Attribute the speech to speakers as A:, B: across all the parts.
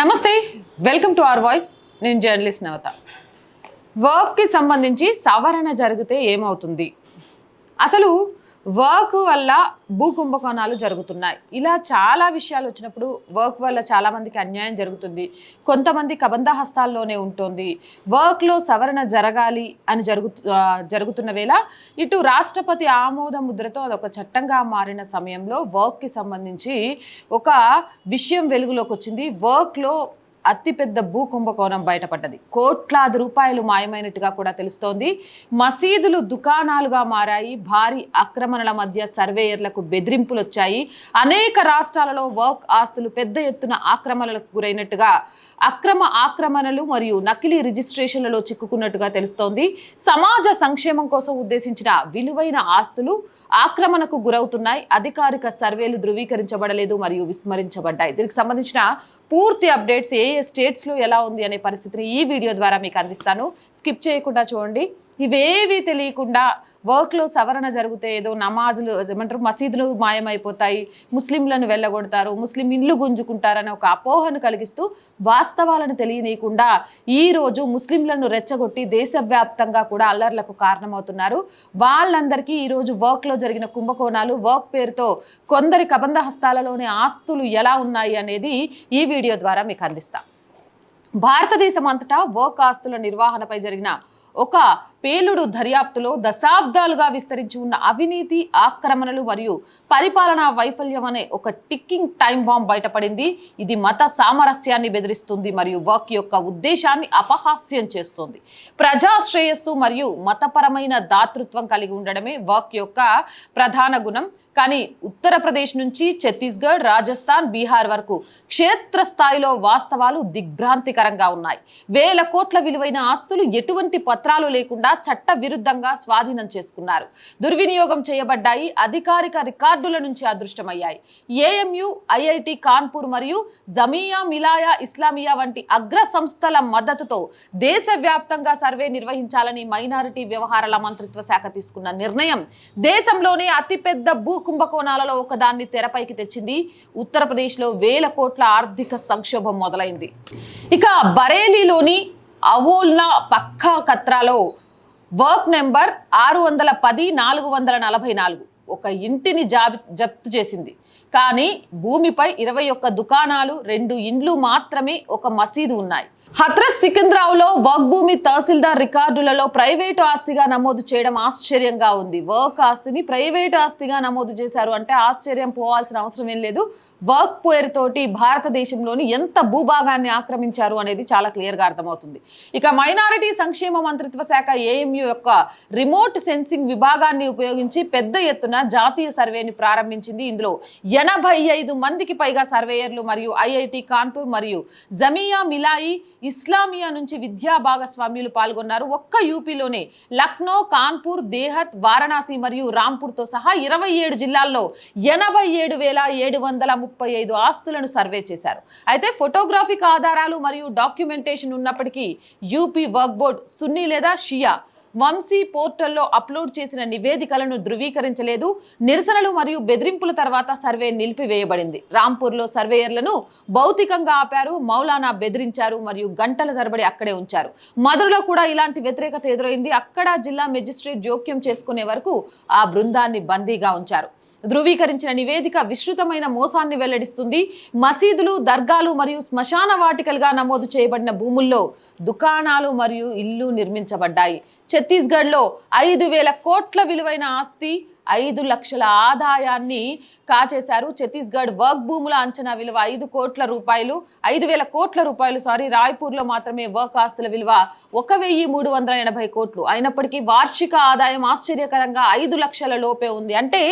A: నమస్తే welcome to our voice. నేను journalist నవత. వర్క్కి సంబంధించి సవరణ జరిగితే ఏమవుతుంది? అసలు వర్క్ వల్ల భూకుంభకోణాలు జరుగుతున్నాయి. ఇలా చాలా విషయాలు వచ్చినప్పుడు వర్క్ వల్ల చాలామందికి అన్యాయం జరుగుతుంది. కొంతమంది కబంధ హస్తాల్లోనే ఉంటుంది. వర్క్లో సవరణ జరగాలి అని జరుగు జరుగుతున్న వేళ ఇటు రాష్ట్రపతి ఆమోద ముద్రతో అదొక చట్టంగా మారిన సమయంలో వర్క్కి సంబంధించి ఒక విషయం వెలుగులోకి వచ్చింది వర్క్లో అతిపెద్ద భూ కుంభకోణం బయటపడ్డది. కోట్లాది రూపాయలు మాయమైనట్టుగా కూడా తెలుస్తోంది. మసీదులు దుకాణాలుగా మారాయి. భారీ ఆక్రమణల మధ్య సర్వేయర్లకు బెదిరింపులు వచ్చాయి అనేక రాష్ట్రాలలో వర్క్ ఆస్తులు పెద్ద ఎత్తున ఆక్రమణలకు గురైనట్టుగా అక్రమ ఆక్రమణలు మరియు నకిలీ రిజిస్ట్రేషన్లలో చిక్కుకున్నట్టుగా తెలుస్తోంది. సమాజ సంక్షేమం కోసం ఉద్దేశించిన విలువైన ఆస్తులు ఆక్రమణకు గురవుతున్నాయి. అధికారిక సర్వేలు ధృవీకరించబడలేదు మరియు విస్మరించబడ్డాయి. దీనికి సంబంధించిన పూర్తి అప్డేట్స్ ఏ ఏ స్టేట్స్లో ఎలా ఉంది అనే పరిస్థితిని ఈ వీడియో ద్వారా మీకు అందిస్తాను. స్కిప్ చేయకుండా చూడండి. ఇవేవి తెలియకుండా వర్క్లో సవరణ జరిగితే ఏదో నమాజులు ఏమంటారు మసీదులు మాయమైపోతాయి ముస్లింలను వెళ్ళగొడతారు ముస్లిం ఇల్లు గుంజుకుంటారనే ఒక అపోహను కలిగిస్తూ వాస్తవాలను తెలియనీయకుండా ఈ రోజు ముస్లింలను రెచ్చగొట్టి దేశవ్యాప్తంగా కూడా అల్లర్లకు కారణమవుతున్నారు. వాళ్ళందరికీ ఈరోజు వర్క్లో జరిగిన కుంభకోణాలు వర్క్ పేరుతో కొందరి కబంధ హస్తాలలోని ఆస్తులు ఎలా ఉన్నాయి అనేది ఈ వీడియో ద్వారా మీకు అందిస్తాం. భారతదేశం అంతటా వర్క్ ఆస్తుల నిర్వహణపై జరిగిన ఒక పేలుడు దర్యాప్తులో దశాబ్దాలుగా విస్తరించి ఉన్న అవినీతి ఆక్రమణలు మరియు పరిపాలనా వైఫల్యం అనే ఒక టిక్కింగ్ టైం బాంబ్ బయటపడింది. ఇది మత సామరస్యాన్ని బెదిరిస్తుంది మరియు వర్క్ యొక్క ఉద్దేశాన్ని అపహాస్యం చేస్తుంది. ప్రజా శ్రేయస్సు మరియు మతపరమైన దాతృత్వం కలిగి ఉండడమే వర్క్ యొక్క ప్రధాన గుణం. కానీ ఉత్తరప్రదేశ్ నుంచి ఛత్తీస్గఢ్ రాజస్థాన్ బీహార్ వరకు క్షేత్రస్థాయిలో వాస్తవాలు దిగ్భ్రాంతికరంగా ఉన్నాయి. వేల కోట్ల విలువైన ఆస్తులు ఎటువంటి పత్రాలు లేకుండా చట్ట విరుద్ధంగా స్వాధీనం చేసుకున్నారు. దుర్వినియోగం చేయబడ్డాయి అధికారిక రికార్డుల నుంచి అదృష్టమయ్యాయి. ఏఎంయు ఐఐటి కాన్పూర్ మరియు జమియా మిలాయా ఇస్లామియా వంటి అగ్ర సంస్థల మద్దతుతో దేశవ్యాప్తంగా సర్వే నిర్వహించాలని మైనారిటీ వ్యవహారాల మంత్రిత్వ శాఖ తీసుకున్న నిర్ణయం దేశంలోనే అతిపెద్ద భూ కుంభకోణాలలో ఒకదాన్ని తెరపైకి తెచ్చింది. ఉత్తరప్రదేశ్లో వేల కోట్ల ఆర్థిక సంక్షోభం మొదలైంది. ఇక బరేలీలోని అవోల్నా పక్కా కత్రాలో వర్క్ నెంబర్ ఆరు వందల పది నాలుగు వందల నలభై నాలుగు ఒక ఇంటిని జాబి జప్తు చేసింది. కానీ భూమిపై ఇరవై ఒక్క దుకాణాలు రెండు ఇండ్లు మాత్రమే ఒక మసీదు ఉన్నాయి. హత్రస్ సికింద్రావులో వర్క్ భూమి తహసీల్దార్ రికార్డులలో ప్రైవేటు ఆస్తిగా నమోదు చేయడం ఆశ్చర్యంగా ఉంది. వర్క్ ఆస్తిని ప్రైవేటు ఆస్తిగా నమోదు చేశారు అంటే ఆశ్చర్యం పోవాల్సిన అవసరం ఏం లేదు. వర్క్ పేరుతోటి భారతదేశంలోని ఎంత భూభాగాన్ని ఆక్రమించారు అనేది చాలా క్లియర్గా అర్థమవుతుంది. ఇక మైనారిటీ సంక్షేమ మంత్రిత్వ శాఖ ఏఎంయు యొక్క రిమోట్ సెన్సింగ్ విభాగాన్ని ఉపయోగించి పెద్ద ఎత్తున జాతీయ సర్వేని ప్రారంభించింది. ఇందులో ఎనభై ఐదు మందికి పైగా సర్వేయర్లు మరియు ఐఐటి కాన్పూర్ మరియు జమియా మిలాయి ఇస్లామియా నుంచి విద్యా భాగస్వామ్యులు పాల్గొన్నారు. ఒక్క యూపీలోనే లక్నో కాన్పూర్ దేహత్ వారణాసి మరియు రాంపూర్తో సహా ఇరవై ఏడు జిల్లాల్లో ఎనభై ఏడు వేల ఏడు వందల ముప్పై ఐదు ఆస్తులను సర్వే చేశారు. అయితే ఫోటోగ్రాఫిక్ ఆధారాలు మరియు డాక్యుమెంటేషన్ ఉన్నప్పటికీ యూపీ వర్క్ బోర్డ్ సున్నీ లేదా షియా వంశీ పోర్టల్లో అప్లోడ్ చేసిన నివేదికలను ధృవీకరించలేదు. నిరసనలు మరియు బెదిరింపుల తర్వాత సర్వే నిలిపివేయబడింది. రాంపూర్లో సర్వేయర్లను భౌతికంగా ఆపారు మౌలానా బెదిరించారు మరియు గంటల తరబడి అక్కడే ఉంచారు. మధురలో కూడా ఇలాంటి వ్యతిరేకత ఎదురైంది. అక్కడ జిల్లా మెజిస్ట్రేట్ జోక్యం చేసుకునే వరకు ఆ బృందాన్ని బందీగా ఉంచారు. ధృవీకరించిన నివేదిక విస్తృతమైన మోసాన్ని వెల్లడిస్తుంది. మసీదులు దర్గాలు మరియు శ్మశాన వాటికలుగా నమోదు చేయబడిన భూముల్లో దుకాణాలు మరియు ఇల్లు నిర్మించబడ్డాయి. ఛత్తీస్గఢ్లో ఐదు వేల కోట్ల విలువైన ఆస్తి ఐదు లక్షల ఆదాయాన్ని కాచేశారు. ఛత్తీస్గఢ్ వర్క్ భూముల అంచనా విలువ ఐదు కోట్ల రూపాయలు ఐదు వేల కోట్ల రూపాయలు. సారీ రాయ్పూర్లో మాత్రమే వర్క్ ఆస్తుల విలువ ఒక వెయ్యి మూడు వందల ఎనభై కోట్లు. అయినప్పటికీ వార్షిక ఆదాయం ఆశ్చర్యకరంగా ఐదు లక్షల లోపే ఉంది. అంటే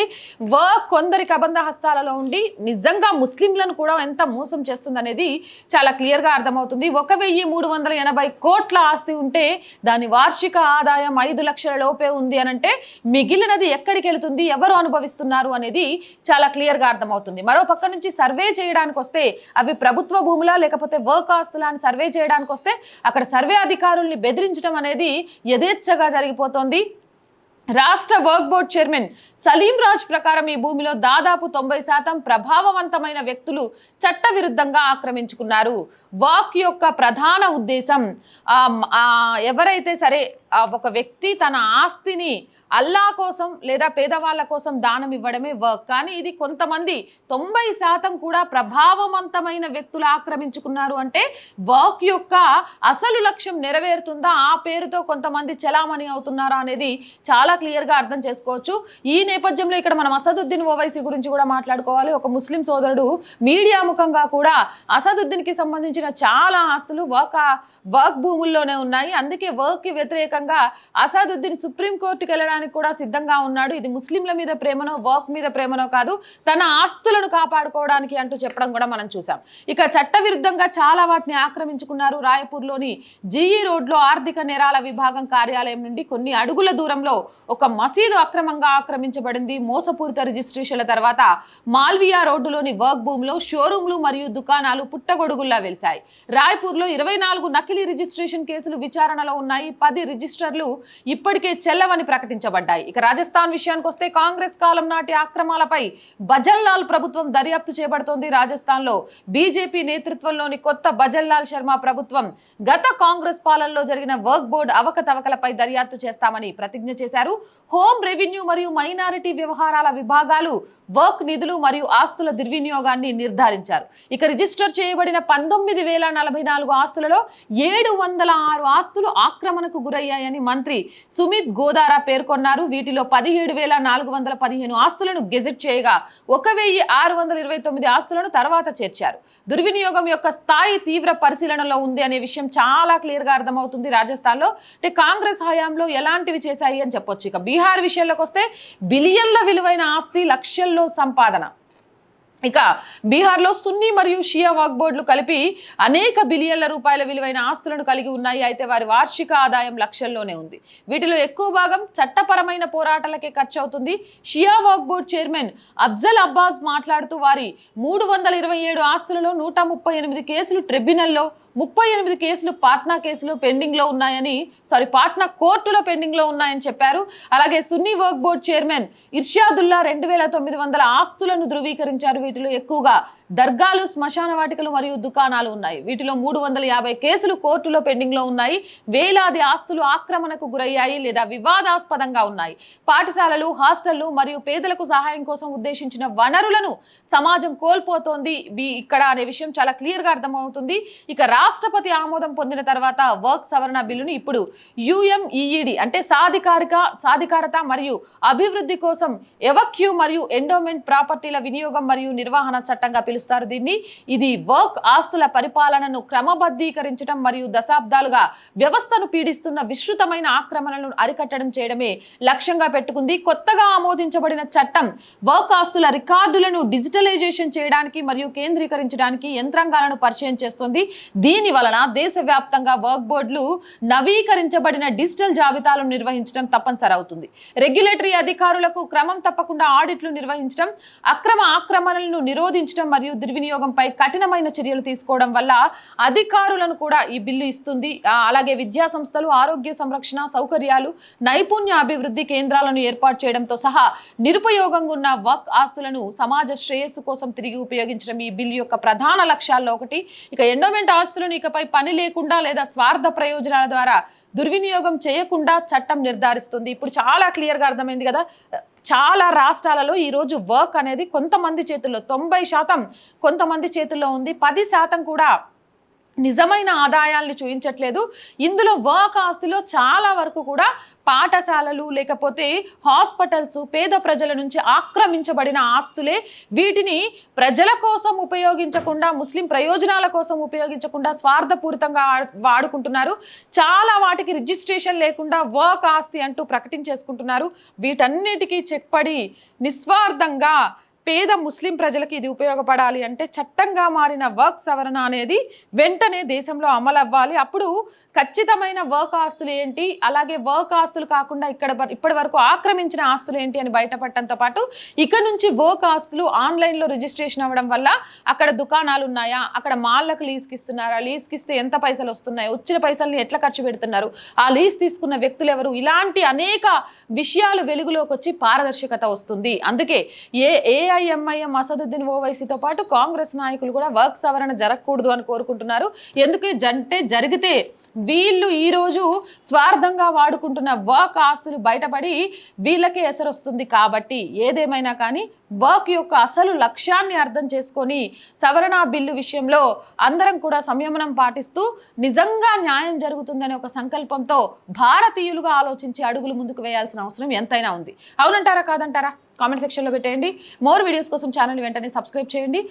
A: వర్క్ కొందరి కబంధ హస్తాలలో ఉండి నిజంగా ముస్లింలను కూడా ఎంత మోసం చేస్తుందనేది చాలా క్లియర్గా అర్థమవుతుంది. ఒక వెయ్యి మూడు వందల ఎనభై కోట్ల ఆస్తి ఉంటే దాని వార్షిక ఆదాయం ఐదు లక్షల లోపే ఉంది అని అంటే మిగిలినది ఎక్కడికి వెళుతుంది ఎవరు అనుభవిస్తున్నారు అనేది చాలా క్లియర్గా అర్థమవుతుంది. మరో పక్క నుంచి సర్వే చేయడానికి వస్తే అవి ప్రభుత్వ భూములా లేకపోతే వర్క్ ఆస్తులా అని సర్వే చేయడానికి వస్తే అక్కడ సర్వే అధికారుల్ని బెదిరించడం అనేది యథేచ్ఛగా జరిగిపోతోంది. రాష్ట్ర వర్క్ బోర్డ్ చైర్మన్ సలీం రాజ్ ప్రకారం ఈ భూమిలో దాదాపు తొంభై శాతం ప్రభావవంతమైన వ్యక్తులు చట్టవిరుద్ధంగా ఆక్రమించుకున్నారు. వాక్ యొక్క ప్రధాన ఉద్దేశం ఎవరైతే సరే ఒక వ్యక్తి తన ఆస్తిని అల్లా కోసం లేదా పేదవాళ్ళ కోసం దానం ఇవ్వడమే వర్క్ కానీ ఇది కొంతమంది తొంభై శాతం కూడా ప్రభావవంతమైన వ్యక్తులు ఆక్రమించుకున్నారు అంటే వర్క్ యొక్క అసలు లక్ష్యం నెరవేరుతుందా? ఆ పేరుతో కొంతమంది చలామణి అవుతున్నారా అనేది చాలా క్లియర్గా అర్థం చేసుకోవచ్చు. ఈ నేపథ్యంలో ఇక్కడ మనం అసదుద్దీన్ ఓవైసీ గురించి కూడా మాట్లాడుకోవాలి. ఒక ముస్లిం సోదరుడు మీడియా ముఖంగా కూడా అసదుద్దీన్కి సంబంధించిన చాలా ఆస్తులు వర్క్ వర్క్ భూముల్లోనే ఉన్నాయి. అందుకే వర్క్కి వ్యతిరేకంగా అసదుద్దీన్ సుప్రీంకోర్టుకి వెళ్ళడానికి కూడా సిద్ధంగా ఉన్నాడు. ఇది ముస్లింల మీద ప్రేమనో వర్క్ మీద ప్రేమనో కాదు తన ఆస్తులను కాపాడుకోవడానికి అంటూ చెప్పడం కూడా మనం చూసాం ఇక చట్టవిరుద్ధంగా చాలా వాటిని ఆక్రమించుకున్నారు. రాయపూర్లోని జీఈ రోడ్లో ఆర్థిక నేరాల విభాగం కార్యాలయం నుండి కొన్ని అడుగుల దూరంలో ఒక మసీదు అక్రమంగా ఆక్రమించబడింది. మోసపూరిత రిజిస్ట్రేషన్ల తర్వాత మాల్వియా రోడ్డులోని వర్క్ భూమిలో షోరూంలు మరియు దుకాణాలు పుట్టగొడుగుల్లా వెలిశాయి. రాయ్పూర్లో ఇరవై నాలుగు నకిలీ రిజిస్ట్రేషన్ కేసులు విచారణలో ఉన్నాయి. పది రిజిస్టర్లు ఇప్పటికే చెల్లవని ప్రకటించబడ్డాయి ఇక రాజస్థాన్ విషయానికి వస్తే కాంగ్రెస్ కాలం నాటి అక్రమాలపై భజన్లాల్ ప్రభుత్వం దర్యాప్తు చేపడుతోంది. రాజస్థాన్లో బీజేపీ నేతృత్వంలోని కొత్త భజన్లాల్ శర్మ ప్రభుత్వం గత కాంగ్రెస్ పాలనలో జరిగిన వర్క్ బోర్డు అవకతవకలపై దర్యాప్తు చేస్తామని ప్రతిజ్ఞ చేశారు. హోం రెవెన్యూ మరియు మైనారిటీ వ్యవహారాల విభాగాలు వర్క్ నిధులు మరియు ఆస్తుల దుర్వినియోగాన్ని నిర్ధారించారు. ఇక రిజిస్టర్ చేయబడిన పంతొమ్మిది వేల నలభై నాలుగు ఆస్తులలో ఏడు వందల ఆరు ఆస్తులు ఆక్రమణకు గురయ్యాయని మంత్రి సుమిత్ గోదారా పేర్కొన్నారు. వీటిలో పదిహేడు వేల నాలుగు వందల పదిహేను ఆస్తులను గెజిట్ చేయగా ఒక వెయ్యి ఆరు వందల ఇరవై తొమ్మిది ఆస్తులను తర్వాత చేర్చారు. దుర్వినియోగం యొక్క స్థాయి తీవ్ర పరిశీలనలో ఉంది అనే విషయం చాలా క్లియర్గా అర్థమవుతుంది రాజస్థాన్లో. అంటే కాంగ్రెస్ హయాంలో ఎలాంటివి చేశాయి అని చెప్పొచ్చు. ఇక బీహార్ విషయంలోకి వస్తే బిలియన్ల విలువైన ఆస్తి లక్షల్లో సంపాదన. ఇక బీహార్లో సున్నీ మరియు షియా వాక్బోర్డులు కలిపి అనేక బిలియన్ల రూపాయల విలువైన ఆస్తులను కలిగి ఉన్నాయి. అయితే వారి వార్షిక ఆదాయం లక్షల్లోనే ఉంది. వీటిలో ఎక్కువ భాగం చట్టపరమైన పోరాటాలకే ఖర్చు అవుతుంది. షియా వాక్బోర్డ్ చైర్మన్ అఫ్జల్ అబ్బాస్ మాట్లాడుతూ వారి మూడు వందల ఇరవై ఏడు ఆస్తులలో నూట ముప్పై ఎనిమిది కేసులు ట్రిబ్యునల్లో ముప్పై ఎనిమిది కేసులు పాట్నా కేసులు పెండింగ్లో ఉన్నాయని సారీ పాట్నా కోర్టులో పెండింగ్లో ఉన్నాయని చెప్పారు. అలాగే సున్నీ వర్క్ బోర్డ్ చైర్మన్ ఇర్షాదుల్లా రెండు వేల తొమ్మిది వందల ఆస్తులను ధృవీకరించారు. వీటిలో ఎక్కువగా దర్గాలు శ్మశాన వాటికలు మరియు దుకాణాలు ఉన్నాయి. వీటిలో మూడు వందల యాభై కేసులు కోర్టులో పెండింగ్లో ఉన్నాయి. వేలాది ఆస్తులు ఆక్రమణకు గురయ్యాయి లేదా వివాదాస్పదంగా ఉన్నాయి. పాఠశాలలు హాస్టళ్ళు మరియు పేదలకు సహాయం కోసం ఉద్దేశించిన వనరులను సమాజం కోల్పోతోంది. ఇక్కడ అనే విషయం చాలా క్లియర్గా అర్థమవుతుంది. ఇక రాష్ట్రపతి ఆమోదం పొందిన తర్వాత వర్క్ సవరణ బిల్లును ఇప్పుడు యుఎంఈఈడి అంటే సాధికారిక సాధికారత మరియు అభివృద్ధి కోసం ఎవక్యూ మరియు ఎండోమెంట్ ప్రాపర్టీల వినియోగం మరియు నిర్వహణ చట్టంగా పిలుస్తారు దీన్ని. ఇది వర్క్ ఆస్తుల పరిపాలనను క్రమబద్ధీకరించడం మరియు దశాబ్దాలుగా వ్యవస్థను పీడిస్తున్న విస్తృతమైన ఆక్రమణలను అరికట్టడం చేయడమే లక్ష్యంగా పెట్టుకుంది. కొత్తగా ఆమోదించబడిన చట్టం వర్క్ ఆస్తుల రికార్డులను డిజిటలైజేషన్ చేయడానికి మరియు కేంద్రీకరించడానికి యంత్రాంగాలను పరిచయం చేస్తుంది. దీని వలన దేశవ్యాప్తంగా వర్క్ బోర్డులు నవీకరించబడిన డిజిటల్ జాబితాలను నిర్వహించడం తప్పనిసరి అవుతుంది. రెగ్యులేటరీ అధికారులకు క్రమం తప్పకుండా ఆడిట్లు నిర్వహించడం అక్రమ ఆక్రమణలను నిరోధించడం మరియు దుర్వినియోగంపై కఠినమైన చర్యలు తీసుకోవడం వల్ల అధికారులను కూడా ఈ బిల్లు ఇస్తుంది. అలాగే విద్యా సంస్థలు ఆరోగ్య సంరక్షణ సౌకర్యాలు నైపుణ్య అభివృద్ధి కేంద్రాలను ఏర్పాటు చేయడంతో సహా నిరుపయోగంగా ఉన్న వర్క్ ఆస్తులను సమాజ శ్రేయస్సు కోసం తిరిగి ఉపయోగించడం ఈ బిల్లు యొక్క ప్రధాన లక్ష్యాల్లో ఒకటి. ఇక ఎండోమెంట్ ఆస్తులను ఇకపై పని లేకుండా లేదా స్వార్థ ప్రయోజనాల ద్వారా దుర్వినియోగం చేయకుండా చట్టం నిర్ధారిస్తుంది. ఇప్పుడు చాలా క్లియర్గా అర్థమైంది కదా. చాలా రాష్ట్రాలలో ఈరోజు వర్క్ అనేది కొంతమంది చేతుల్లో తొంభై శాతం కొంతమంది చేతుల్లో ఉంది. పది శాతం కూడా నిజమైన ఆదాయాల్ని చూపించట్లేదు ఇందులో వర్క్ ఆస్తిలో చాలా వరకు కూడా పాఠశాలలు లేకపోతే హాస్పిటల్స్ పేద ప్రజల నుంచి ఆక్రమించబడిన ఆస్తులే వీటిని ప్రజల కోసం ఉపయోగించకుండా ముస్లిం ప్రయోజనాల కోసం ఉపయోగించకుండా స్వార్థపూరితంగా వాడుకుంటున్నారు. చాలా వాటికి రిజిస్ట్రేషన్ లేకుండా వర్క్ ఆస్తి అంటూ ప్రకటించేసుకుంటున్నారు. వీటన్నిటికీ చెక్ పడి నిస్వార్థంగా పేద ముస్లిం ప్రజలకు ఇది ఉపయోగపడాలి అంటే చట్టంగా మారిన వర్క్ సవరణ అనేది వెంటనే దేశంలో అమలు అవ్వాలి అప్పుడు ఖచ్చితమైన వర్క్ ఆస్తులు ఏంటి? అలాగే వర్క్ ఆస్తులు కాకుండా ఇక్కడ ఇప్పటి వరకు ఆక్రమించిన ఆస్తులు ఏంటి అని బయటపడటంతో పాటు ఇక నుంచి వర్క్ ఆస్తులు ఆన్లైన్లో రిజిస్ట్రేషన్ అవ్వడం వల్ల అక్కడ దుకాణాలు ఉన్నాయా? అక్కడ మాల్లకు లీజ్కి ఇస్తున్నారా? లీజ్కి ఇస్తే ఎంత పైసలు వస్తున్నాయి? వచ్చిన పైసల్ని ఎట్లా ఖర్చు పెడుతున్నారు? ఆ లీజ్ తీసుకున్న వ్యక్తులు ఎవరు? ఇలాంటి అనేక విషయాలు వెలుగులోకి వచ్చి పారదర్శకత వస్తుంది. అందుకే ఏ ఏఐఎంఐఎం అసదుద్దీన్ ఓవైసీతో పాటు కాంగ్రెస్ నాయకులు కూడా వర్క్ సవరణ జరగకూడదు అని కోరుకుంటున్నారు. ఎందుకు జంటే జరిగితే వీళ్ళు ఈరోజు స్వార్థంగా వాడుకుంటున్న వర్క్ ఆస్తులు బయటపడి వీళ్ళకే ఎసరొస్తుంది కాబట్టి ఏదేమైనా కానీ వర్క్ యొక్క అసలు లక్ష్యాన్ని అర్థం చేసుకొని సవరణ బిల్లు విషయంలో అందరం కూడా సంయమనం పాటిస్తూ నిజంగా న్యాయం జరుగుతుందనే ఒక సంకల్పంతో భారతీయులుగా ఆలోచించి అడుగులు ముందుకు వేయాల్సిన అవసరం ఎంతైనా ఉంది. అవునంటారా కాదంటారా? కామెంట్ సెక్షన్లో పెట్టేయండి. మోర్ వీడియోస్ కోసం ఛానల్ వెంటనే సబ్స్క్రైబ్ చేయండి.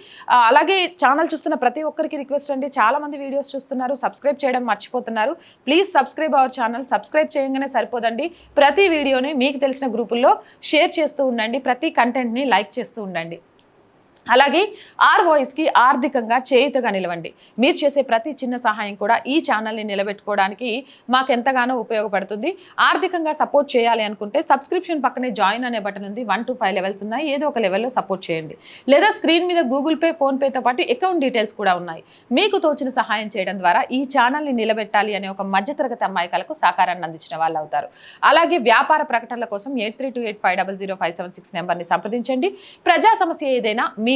A: అలాగే ఛానల్ చూస్తున్న ప్రతి ఒక్కరికి రిక్వెస్ట్ అండి. చాలామంది వీడియోస్ చూస్తున్నారు సబ్స్క్రైబ్ చేయడం మర్చిపోతున్నారు. Please subscribe our channel subscribe చేయగానే సరిపోదండి. ప్రతి వీడియోని మీకు తెలిసిన గ్రూపుల్లో షేర్ చేస్తూ ఉండండి. ప్రతి కంటెంట్ని లైక్ చేస్తూ ఉండండి. అలాగే ఆర్ వాయిస్కి ఆర్థికంగా చేయుతగా నిలవండి. మీరు చేసే ప్రతి చిన్న సహాయం కూడా ఈ ఛానల్ని నిలబెట్టుకోవడానికి మాకు ఎంతగానో ఉపయోగపడుతుంది. ఆర్థికంగా సపోర్ట్ చేయాలి అనుకుంటే సబ్స్క్రిప్షన్ పక్కనే జాయిన్ అనే బటన్ ఉంది. వన్ టు ఫైవ్ లెవెల్స్ ఉన్నాయి. ఏదో ఒక లెవెల్లో సపోర్ట్ చేయండి. లేదా స్క్రీన్ మీద గూగుల్ పే ఫోన్పేతో పాటు అకౌంట్ డీటెయిల్స్ కూడా ఉన్నాయి. మీకు తోచిన సహాయం చేయడం ద్వారా ఈ ఛానల్ని నిలబెట్టాలి అనే ఒక మధ్యతరగతి అమ్మాయికలకు సహకారాన్ని అందించిన వాళ్ళు అవుతారు. అలాగే వ్యాపార ప్రకటనల కోసం eight three two eight five double zero five seven six నెంబర్ని సంప్రదించండి. ప్రజా సమస్య ఏదైనా మీ